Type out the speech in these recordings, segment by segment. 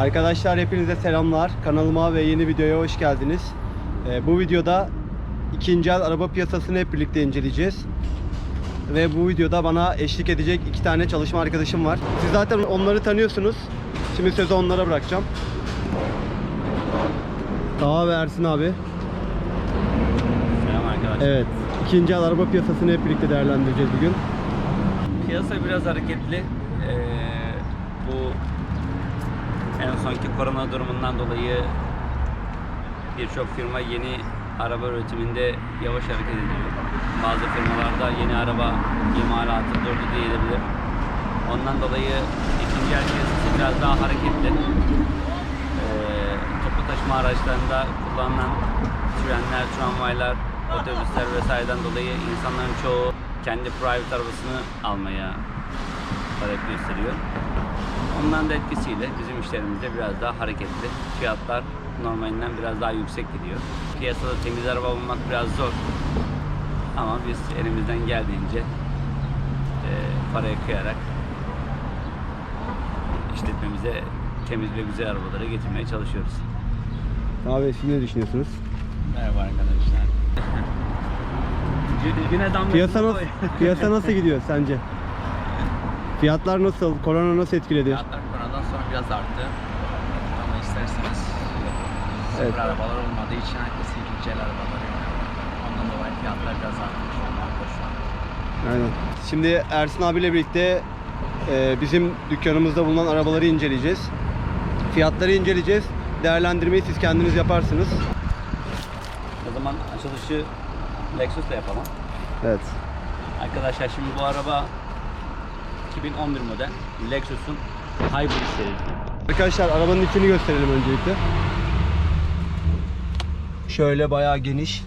Arkadaşlar hepinize selamlar. Kanalıma ve yeni videoya hoş geldiniz. Ee, bu videoda ikinci el araba piyasasını hep birlikte inceleyeceğiz. Ve bu videoda bana eşlik edecek iki tane çalışma arkadaşım var. Siz zaten onları tanıyorsunuz. Şimdi sözü onlara bırakacağım. Taha ve Ersin abi. Selam arkadaşlar. Evet. ikinci el araba piyasasını hep birlikte değerlendireceğiz bugün. Piyasa biraz hareketli. Ee, bu en sonki korona durumundan dolayı birçok firma yeni araba üretiminde yavaş hareket ediyor. Bazı firmalarda yeni araba imalatı durdu diyebilir. Ondan dolayı ikinci el piyasası biraz daha hareketli. Ee, toplu taşıma araçlarında kullanılan trenler, tramvaylar, otobüsler vesaireden dolayı insanların çoğu kendi private arabasını almaya talep gösteriyor. Ondan da etkisiyle bizim işlerimizde biraz daha hareketli. Fiyatlar normalinden biraz daha yüksek gidiyor. Piyasada temiz araba bulmak biraz zor. Ama biz elimizden geldiğince e, paraya kıyarak işletmemize temiz ve güzel arabaları getirmeye çalışıyoruz. Abi siz ne düşünüyorsunuz? Merhaba arkadaşlar. Güne damla Piyasa nasıl, piyasa nasıl gidiyor sence? Fiyatlar nasıl? Korona nasıl etkiledi? Fiyatlar koronadan sonra biraz arttı. Ama isterseniz sıfır Evet. arabalar olmadığı için herkes ikinci el arabaları yöneliyor. Ondan dolayı fiyatlar biraz artmış şu an. Aynen. Şimdi Ersin abiyle birlikte e, bizim dükkanımızda bulunan arabaları inceleyeceğiz. Fiyatları inceleyeceğiz. Değerlendirmeyi siz kendiniz yaparsınız. O zaman açılışı Lexus'la yapalım. Evet. Arkadaşlar şimdi bu araba 2011 model Lexus'un Hybrid serisi. Arkadaşlar arabanın içini gösterelim öncelikle. Şöyle bayağı geniş.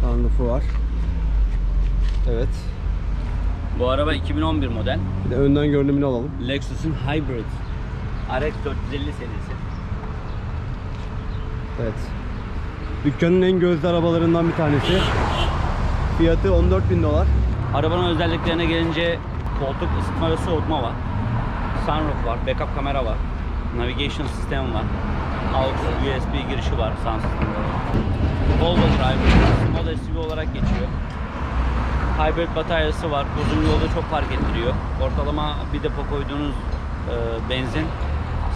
Sunroof'u var. Evet. Bu araba 2011 model Bir de önden görünümünü alalım. Lexus'un Hybrid RX 450 serisi. Evet. Dükkanın en gözde arabalarından bir tanesi. Fiyatı 14.000 dolar. Arabanın özelliklerine gelince koltuk ısıtma ve soğutma var. Sunroof var, backup kamera var. Navigation sistemi var. AUX USB girişi var sisteminde. Volvo Drive, Small SUV olarak geçiyor. Hybrid bataryası var. Uzun yolda çok fark ettiriyor. Ortalama bir depo koyduğunuz e, benzin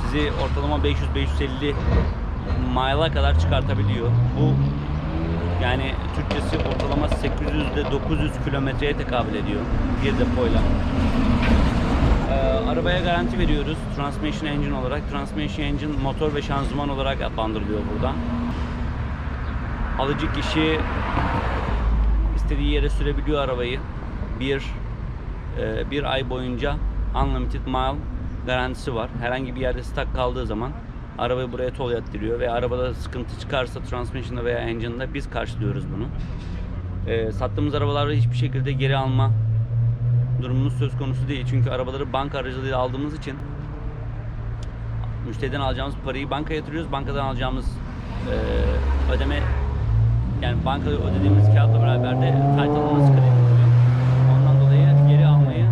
sizi ortalama 500-550 mile'a kadar çıkartabiliyor. Bu yani Türkçesi ortalama 800 ile 900 kilometreye tekabül ediyor bir depoyla. Ee, arabaya garanti veriyoruz Transmission Engine olarak. Transmission Engine motor ve şanzıman olarak adlandırılıyor burada. Alıcı kişi istediği yere sürebiliyor arabayı. Bir e, bir ay boyunca unlimited mile garantisi var. Herhangi bir yerde stuck kaldığı zaman arabayı buraya tol yattırıyor ve arabada sıkıntı çıkarsa transmission'da veya engine'da biz karşılıyoruz bunu. E, sattığımız arabaları hiçbir şekilde geri alma durumumuz söz konusu değil. Çünkü arabaları banka aracılığıyla aldığımız için müşteriden alacağımız parayı bankaya yatırıyoruz. Bankadan alacağımız e, ödeme yani bankada ödediğimiz kağıtla beraber de title'ımız kredi oluyor. Ondan dolayı geri almayı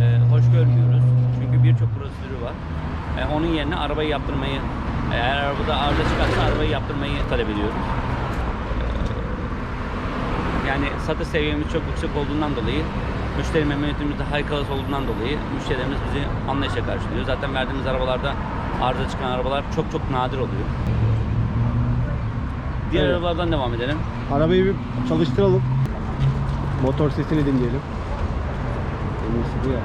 e, hoş görmüyoruz. Çünkü birçok prosedürü var. E, onun yerine arabayı yaptırmayı eğer arabada arıza çıkarsa arabayı yaptırmayı talep ediyoruz. E, yani satış seviyemiz çok yüksek olduğundan dolayı müşteri memnuniyetimiz de high class olduğundan dolayı müşterilerimiz bizi anlayışla karşılıyor. Zaten verdiğimiz arabalarda arıza çıkan arabalar çok çok nadir oluyor. Diğer Evet. arabalardan devam edelim. Arabayı bir çalıştıralım. Motor sesini dinleyelim. En iyisi bu ya.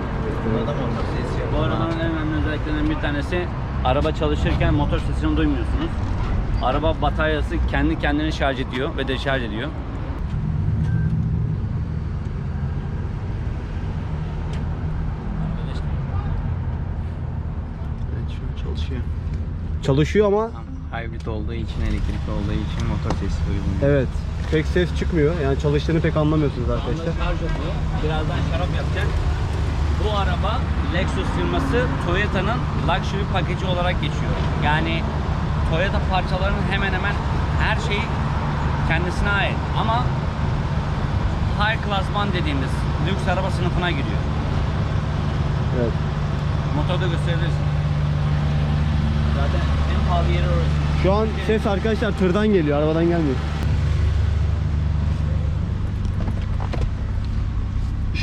Burada da motor sesi. Bu arabanın en önemli özelliklerinden bir tanesi araba çalışırken motor sesini duymuyorsunuz. Araba bataryası kendi kendini şarj ediyor ve deşarj ediyor. Evet şu an çalışıyor. Çalışıyor ama Hybrid olduğu için, elektrikli olduğu için motor sesi duyulmuyor. evet pek ses çıkmıyor. Yani çalıştığını pek anlamıyorsunuz arkadaşlar. şarj oluyor. Birazdan şarap yapacak. Bu araba Lexus firması Toyota'nın luxury paketi olarak geçiyor. Yani Toyota parçalarının hemen hemen her şeyi kendisine ait. Ama high class one dediğimiz lüks araba sınıfına giriyor. Evet. Motorda gösterebilirsin. Zaten en pahalı yeri orası. Şu an ses arkadaşlar tırdan geliyor, arabadan gelmiyor.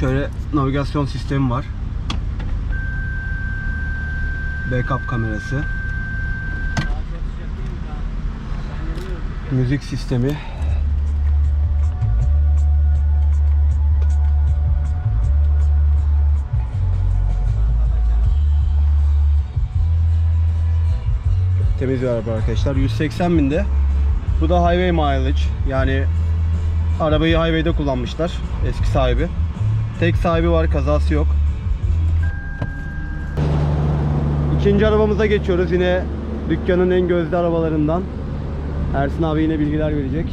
Şöyle navigasyon sistemi var. Backup kamerası. Müzik sistemi. Temiz bir araba arkadaşlar. 180 binde. Bu da highway mileage. Yani arabayı highway'de kullanmışlar. Eski sahibi. Tek sahibi var, kazası yok. İkinci arabamıza geçiyoruz. Yine dükkanın en gözde arabalarından. Ersin abi yine bilgiler verecek.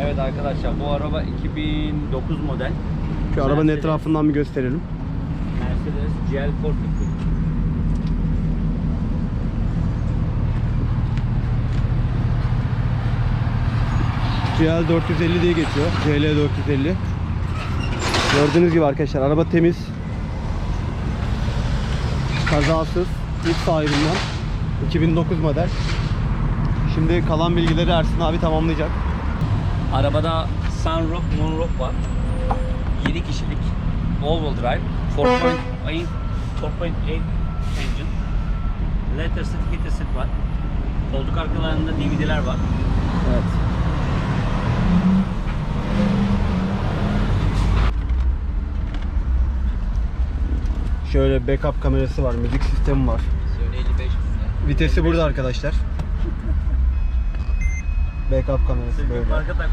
Evet arkadaşlar bu araba 2009 model. Şu arabanın Mercedes. etrafından bir gösterelim. Mercedes GL 450. CL 450 diye geçiyor. CL 450. Gördüğünüz gibi arkadaşlar araba temiz. Kazasız. İlk sahibinden. 2009 model. Şimdi kalan bilgileri Ersin abi tamamlayacak. Arabada sunroof, moonroof var. 7 kişilik all-wheel drive. 4.8 4.8 engine. Leather seat, heated seat var. Koltuk arkalarında DVD'ler var. Evet. Şöyle backup kamerası var, müzik sistemi var. Söyle 55 binde. Vitesi burada arkadaşlar. Backup kamerası böyle. Takılma.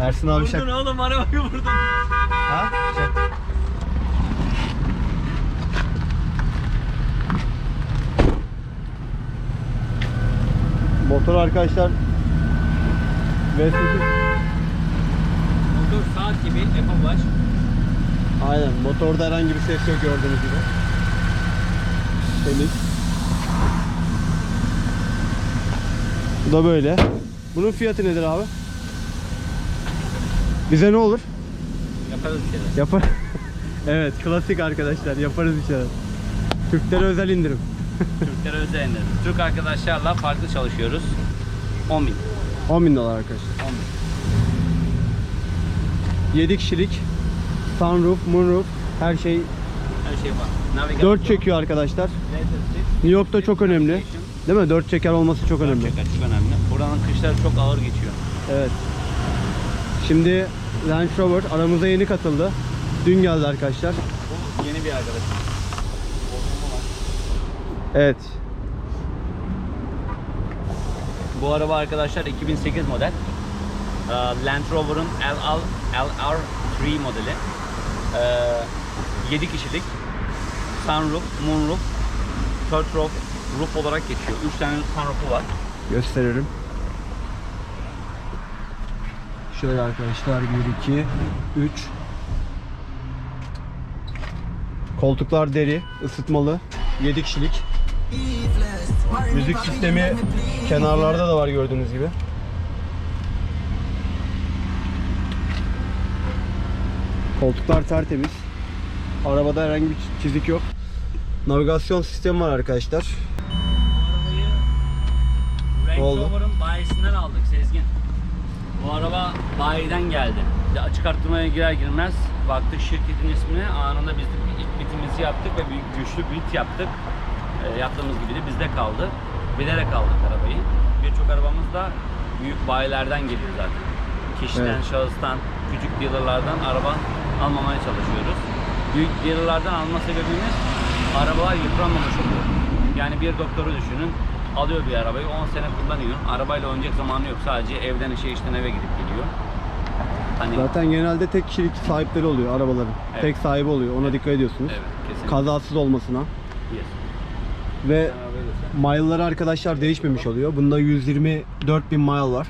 Ersin abi şak... Vurdun oğlum arabayı vurdun. Ha? Şak. Motor arkadaşlar V8 Motor saat gibi Apple Watch. Aynen motorda herhangi bir ses yok gördüğünüz gibi Temiz Bu da böyle Bunun fiyatı nedir abi? Bize ne olur? Yaparız bir şeyler. Yapar. evet, klasik arkadaşlar. Yaparız bir şeyler. Türklere özel indirim. Türklere özel indirim. Türk arkadaşlarla farklı çalışıyoruz. 10 bin. 10 bin dolar arkadaşlar. 10 bin. 7 kişilik. Sunroof, moonroof, her şey Her şey var. Navigasyon. 4 çekiyor arkadaşlar. New York'ta çok önemli. Değil mi? 4 çeker olması çok önemli. çeker, çok önemli. Buranın kışları çok ağır geçiyor. Evet. Şimdi Range Rover aramıza yeni katıldı. Dün geldi arkadaşlar. Bu yeni bir arkadaşım. Evet. Bu araba arkadaşlar 2008 model. Ee, Land Rover'ın LR, LR3 modeli. Ee, 7 kişilik. Sunroof, moonroof, third roof, roof olarak geçiyor. 3 tane sunroofu var. Gösteririm. Şöyle arkadaşlar 1 2 3 Koltuklar deri, ısıtmalı. 7 kişilik. Müzik sistemi kenarlarda da var gördüğünüz gibi. Koltuklar tertemiz. Arabada herhangi bir çizik yok. Navigasyon sistemi var arkadaşlar. Bu arabayı Range? Rover'ın bayisinden aldık Sezgin. Bu araba bayiden geldi. Açık arttırmaya girer girmez baktık şirketin ismine anında biz de ilk bitimizi yaptık ve büyük güçlü bit yaptık. E, yaptığımız gibi de bizde kaldı. Bilerek aldık arabayı. Birçok arabamız da büyük bayilerden geliyor zaten. Kişiden, Evet. şahıstan, küçük dealerlardan araba almamaya çalışıyoruz. Büyük dealerlardan alma sebebimiz arabalar yıpranmamış oluyor. Yani bir doktoru düşünün, alıyor bir arabayı 10 sene kullanıyor. Arabayla oynayacak zamanı yok. Sadece evden işe işten eve gidip geliyor. Hani Zaten genelde tek kişilik sahipleri oluyor arabaların. Evet. Tek sahibi oluyor. Ona dikkat ediyorsunuz. evet kesinlikle. Kazasız olmasına. Yes. Ve mile'ları arkadaşlar değişmemiş oluyor. Bunda 124 bin mile var.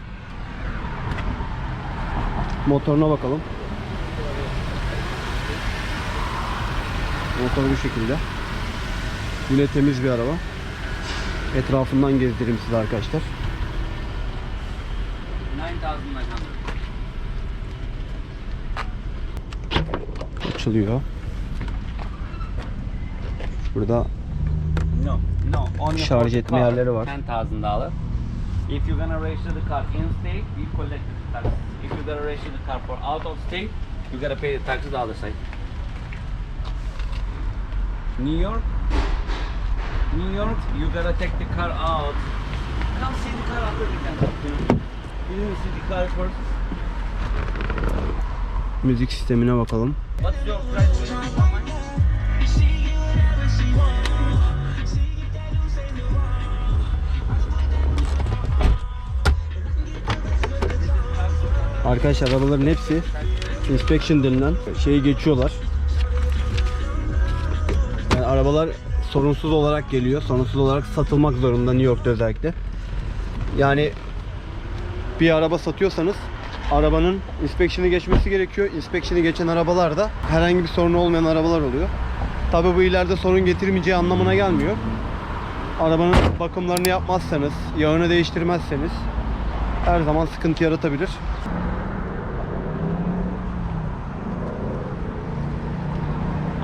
Motoruna bakalım. Motor bu şekilde. Yine temiz bir araba. Etrafından gezdireyim size arkadaşlar. 9000 kaldı. açılıyor. Burada No, no. Şarj etme yerleri var. $10,000. If you're gonna register the car in state, we collect the tax. If you're gonna register the car for out of state, you gotta pay the taxes the other side. New York, New York, you gotta take the car out. Come see the car after talk to you. Didn't see the car first. müzik sistemine bakalım. What's your price? Arkadaşlar arabaların hepsi inspection denilen şeyi geçiyorlar. Arabalar sorunsuz olarak geliyor. Sorunsuz olarak satılmak zorunda New York'ta özellikle. Yani bir araba satıyorsanız arabanın inspection'ı geçmesi gerekiyor. Inspection'ı geçen arabalarda herhangi bir sorunu olmayan arabalar oluyor. Tabi bu ileride sorun getirmeyeceği anlamına gelmiyor. Arabanın bakımlarını yapmazsanız, yağını değiştirmezseniz her zaman sıkıntı yaratabilir.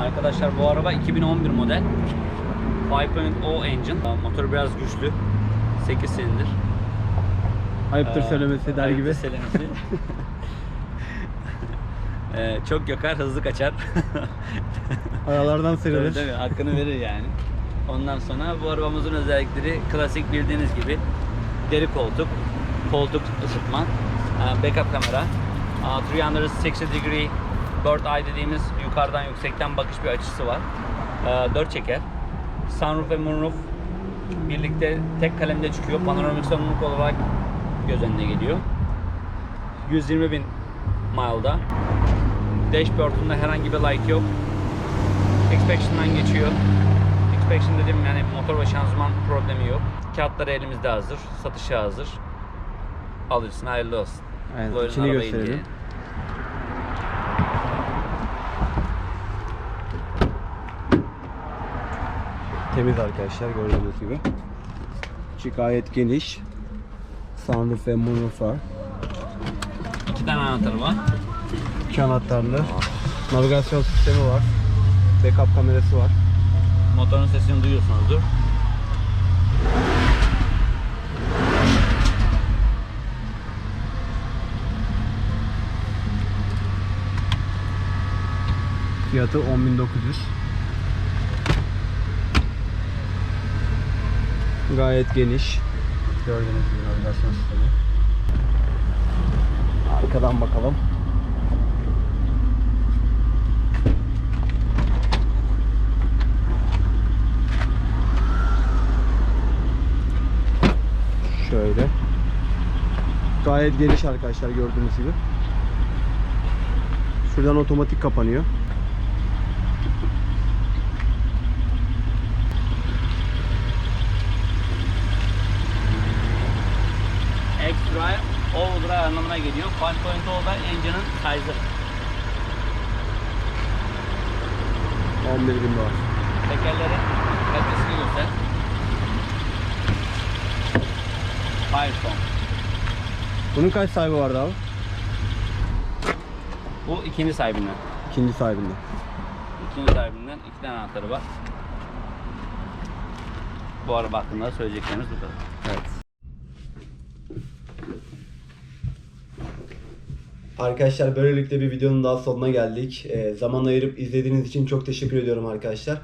Arkadaşlar bu araba 2011 model. 5.0 engine. Motor biraz güçlü. 8 silindir. Ayıptır Ee, söylemesi der ayıptır gibi. söylemesi. Ee, çok yakar, hızlı kaçar. Aralardan Tabii, sıyrılır. tabii, hakkını verir yani. Ondan sonra bu arabamızın özellikleri klasik bildiğiniz gibi deri koltuk, koltuk ısıtma, e, backup kamera, e, 360 degree bird eye dediğimiz yukarıdan yüksekten bakış bir açısı var. 4 çeker. Sunroof ve moonroof birlikte tek kalemde çıkıyor. Panoramik sunroof olarak göz önüne geliyor. 120 bin mile'da. Dashboard'unda herhangi bir light yok. Inspection'dan geçiyor. Inspection dediğim yani motor ve şanzıman problemi yok. Kağıtları elimizde hazır. Satışa hazır. Alırsın hayırlı olsun. Aynen, Buyurun içini gösterelim. inceleyin. Temiz arkadaşlar gördüğünüz gibi. İçi gayet geniş. Sunroof ve moonroof var. İki tane anahtarı var. İki anahtarlı. Navigasyon sistemi var. Backup kamerası var. Motorun sesini duyuyorsunuzdur. Fiyatı 10.900. Gayet geniş. Gördüğünüz gibi navigasyon sistemi. Arkadan bakalım. Şöyle. Gayet geniş arkadaşlar gördüğünüz gibi. Şuradan otomatik kapanıyor. Anlamına geliyor. 5.0 da engine'ın size'ı. 11 bin dolar. Tekerlerin kalitesini göster. Firestone. Bunun kaç sahibi vardı abi? Bu ikinci sahibinden. İkinci sahibinde. İkinci sahibinden iki tane anahtarı var. Bu araba hakkında söyleyeceklerimiz bu kadar. Evet. Arkadaşlar böylelikle bir videonun daha sonuna geldik. Ee, zaman ayırıp izlediğiniz için çok teşekkür ediyorum arkadaşlar.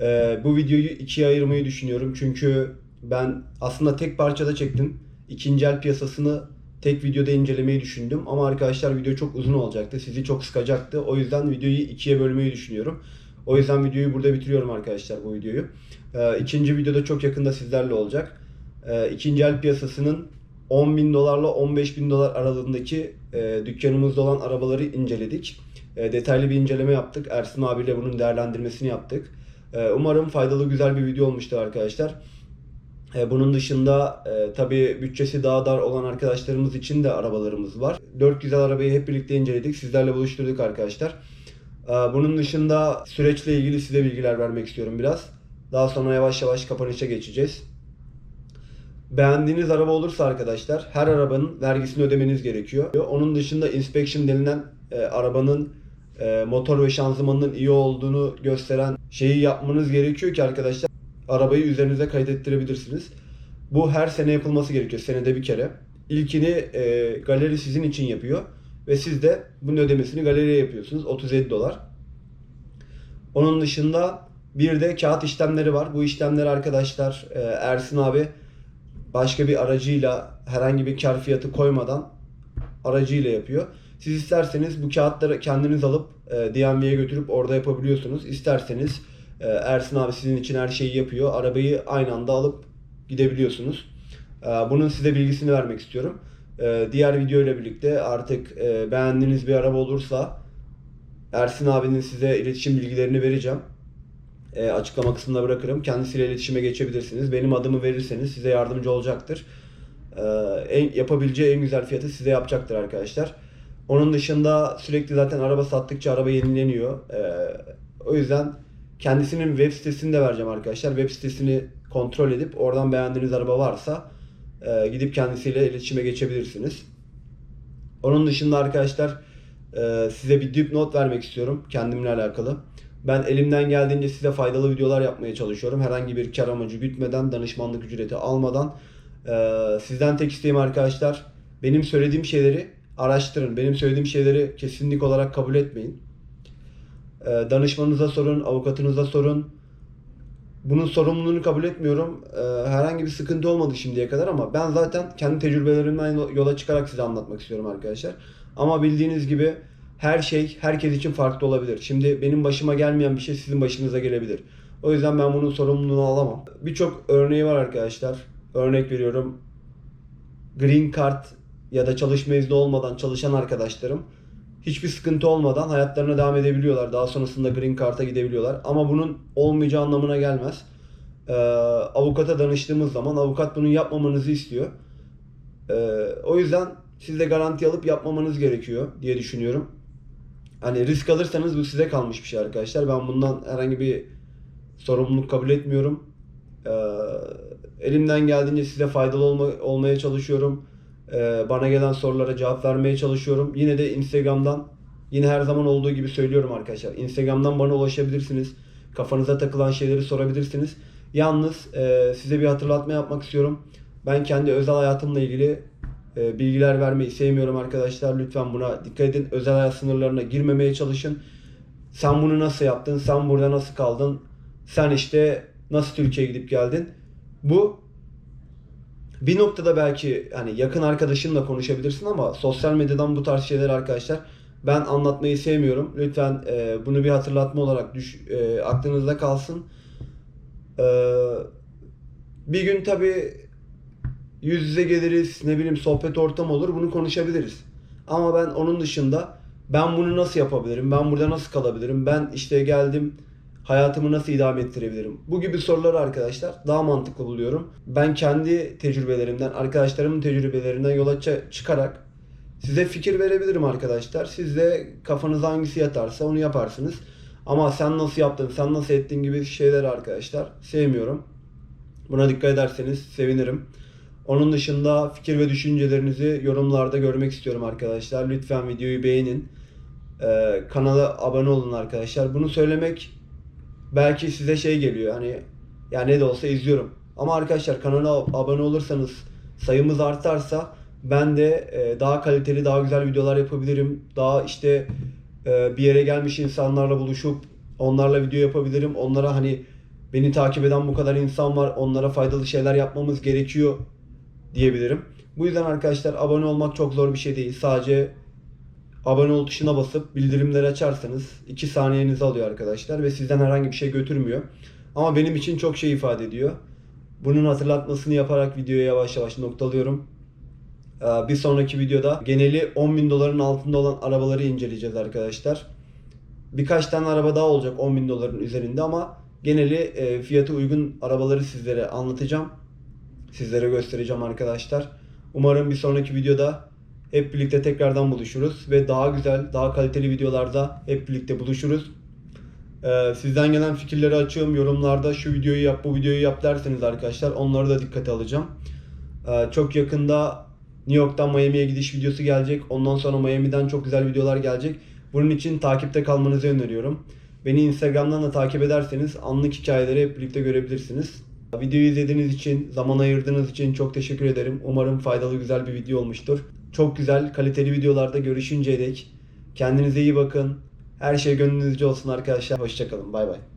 Ee, bu videoyu ikiye ayırmayı düşünüyorum. Çünkü ben aslında tek parçada çektim. İkinci el piyasasını tek videoda incelemeyi düşündüm. Ama arkadaşlar video çok uzun olacaktı. Sizi çok sıkacaktı. O yüzden videoyu ikiye bölmeyi düşünüyorum. O yüzden videoyu burada bitiriyorum arkadaşlar bu videoyu. Ee, ikinci videoda çok yakında sizlerle olacak. Ee, ikinci el piyasasının 10 bin dolarla 15 bin dolar aralığındaki e, dükkanımızda olan arabaları inceledik. E, detaylı bir inceleme yaptık. Ersin abiyle bunun değerlendirmesini yaptık. E, umarım faydalı güzel bir video olmuştur arkadaşlar. Bunun dışında e, tabii bütçesi daha dar olan arkadaşlarımız için de arabalarımız var. 4 güzel arabayı hep birlikte inceledik. Sizlerle buluşturduk arkadaşlar. E, bunun dışında süreçle ilgili size bilgiler vermek istiyorum biraz. Daha sonra yavaş yavaş kapanışa geçeceğiz. Beğendiğiniz araba olursa arkadaşlar her arabanın vergisini ödemeniz gerekiyor. Onun dışında inspection denilen e, arabanın e, motor ve şanzımanının iyi olduğunu gösteren şeyi yapmanız gerekiyor ki arkadaşlar arabayı üzerinize kaydettirebilirsiniz. Bu her sene yapılması gerekiyor. Senede bir kere. İlkini e, galeri sizin için yapıyor. Ve siz de bunun ödemesini galeriye yapıyorsunuz. 37 dolar. Onun dışında bir de kağıt işlemleri var. Bu işlemleri arkadaşlar e, Ersin abi başka bir aracıyla herhangi bir kar fiyatı koymadan aracıyla yapıyor. Siz isterseniz bu kağıtları kendiniz alıp e, DMV'ye götürüp orada yapabiliyorsunuz. İsterseniz e, Ersin abi sizin için her şeyi yapıyor. Arabayı aynı anda alıp gidebiliyorsunuz. E, bunun size bilgisini vermek istiyorum. E, diğer video ile birlikte artık e, beğendiğiniz bir araba olursa Ersin abinin size iletişim bilgilerini vereceğim. E, açıklama kısmına bırakırım. Kendisiyle iletişime geçebilirsiniz. Benim adımı verirseniz size yardımcı olacaktır. E, en, yapabileceği en güzel fiyatı size yapacaktır arkadaşlar. Onun dışında sürekli zaten araba sattıkça araba yenileniyor. E, o yüzden kendisinin web sitesini de vereceğim arkadaşlar. Web sitesini kontrol edip oradan beğendiğiniz araba varsa e, gidip kendisiyle iletişime geçebilirsiniz. Onun dışında arkadaşlar e, size bir dipnot vermek istiyorum kendimle alakalı. Ben elimden geldiğince size faydalı videolar yapmaya çalışıyorum. Herhangi bir kar amacı gütmeden, danışmanlık ücreti almadan. E, sizden tek isteğim arkadaşlar, benim söylediğim şeyleri araştırın. Benim söylediğim şeyleri kesinlik olarak kabul etmeyin. E, danışmanınıza sorun, avukatınıza sorun. Bunun sorumluluğunu kabul etmiyorum. E, herhangi bir sıkıntı olmadı şimdiye kadar ama ben zaten kendi tecrübelerimden yola çıkarak size anlatmak istiyorum arkadaşlar. Ama bildiğiniz gibi her şey herkes için farklı olabilir. Şimdi benim başıma gelmeyen bir şey sizin başınıza gelebilir. O yüzden ben bunun sorumluluğunu alamam. Birçok örneği var arkadaşlar. Örnek veriyorum. Green Card ya da çalışma izni olmadan çalışan arkadaşlarım hiçbir sıkıntı olmadan hayatlarına devam edebiliyorlar. Daha sonrasında Green Card'a gidebiliyorlar. Ama bunun olmayacağı anlamına gelmez. Ee, avukata danıştığımız zaman avukat bunu yapmamanızı istiyor. Ee, o yüzden siz de garanti alıp yapmamanız gerekiyor diye düşünüyorum. Hani risk alırsanız bu size kalmış bir şey arkadaşlar. Ben bundan herhangi bir sorumluluk kabul etmiyorum. Ee, elimden geldiğince size faydalı olma, olmaya çalışıyorum. Ee, bana gelen sorulara cevap vermeye çalışıyorum. Yine de Instagram'dan yine her zaman olduğu gibi söylüyorum arkadaşlar. Instagram'dan bana ulaşabilirsiniz. Kafanıza takılan şeyleri sorabilirsiniz. Yalnız e, size bir hatırlatma yapmak istiyorum. Ben kendi özel hayatımla ilgili bilgiler vermeyi sevmiyorum arkadaşlar. Lütfen buna dikkat edin. Özel hayat sınırlarına girmemeye çalışın. Sen bunu nasıl yaptın? Sen burada nasıl kaldın? Sen işte nasıl Türkiye'ye gidip geldin? Bu bir noktada belki hani yakın arkadaşınla konuşabilirsin ama sosyal medyadan bu tarz şeyler arkadaşlar ben anlatmayı sevmiyorum. Lütfen e, bunu bir hatırlatma olarak düş, e, aklınızda kalsın. E, bir gün tabi yüz yüze geliriz, ne bileyim sohbet ortamı olur bunu konuşabiliriz. Ama ben onun dışında ben bunu nasıl yapabilirim, ben burada nasıl kalabilirim, ben işte geldim hayatımı nasıl idame ettirebilirim? Bu gibi soruları arkadaşlar daha mantıklı buluyorum. Ben kendi tecrübelerimden, arkadaşlarımın tecrübelerinden yola çı- çıkarak size fikir verebilirim arkadaşlar. Siz de kafanıza hangisi yatarsa onu yaparsınız. Ama sen nasıl yaptın, sen nasıl ettin gibi şeyler arkadaşlar sevmiyorum. Buna dikkat ederseniz sevinirim. Onun dışında fikir ve düşüncelerinizi yorumlarda görmek istiyorum arkadaşlar. Lütfen videoyu beğenin. Ee, kanala abone olun arkadaşlar. Bunu söylemek belki size şey geliyor hani ya ne de olsa izliyorum. Ama arkadaşlar kanala abone olursanız sayımız artarsa ben de e, daha kaliteli daha güzel videolar yapabilirim. Daha işte e, bir yere gelmiş insanlarla buluşup onlarla video yapabilirim. Onlara hani beni takip eden bu kadar insan var. Onlara faydalı şeyler yapmamız gerekiyor diyebilirim. Bu yüzden arkadaşlar abone olmak çok zor bir şey değil. Sadece abone ol tuşuna basıp bildirimleri açarsanız 2 saniyenizi alıyor arkadaşlar ve sizden herhangi bir şey götürmüyor. Ama benim için çok şey ifade ediyor. Bunun hatırlatmasını yaparak videoyu yavaş yavaş noktalıyorum. Ee, Bir sonraki videoda geneli 10 bin doların altında olan arabaları inceleyeceğiz arkadaşlar. Birkaç tane araba daha olacak 10 bin doların üzerinde ama geneli e, fiyatı uygun arabaları sizlere anlatacağım. Sizlere göstereceğim arkadaşlar. Umarım bir sonraki videoda hep birlikte tekrardan buluşuruz ve daha güzel, daha kaliteli videolarda hep birlikte buluşuruz. Ee, sizden gelen fikirleri açıyorum. Yorumlarda şu videoyu yap, bu videoyu yap derseniz arkadaşlar onları da dikkate alacağım. Ee, çok yakında New York'tan Miami'ye gidiş videosu gelecek. Ondan sonra Miami'den çok güzel videolar gelecek. Bunun için takipte kalmanızı öneriyorum. Beni Instagram'dan da takip ederseniz anlık hikayeleri hep birlikte görebilirsiniz. Videoyu izlediğiniz için, zaman ayırdığınız için çok teşekkür ederim. Umarım faydalı güzel bir video olmuştur. Çok güzel, kaliteli videolarda görüşünceye dek kendinize iyi bakın. Her şey gönlünüzce olsun arkadaşlar. Hoşçakalın. Bay bay.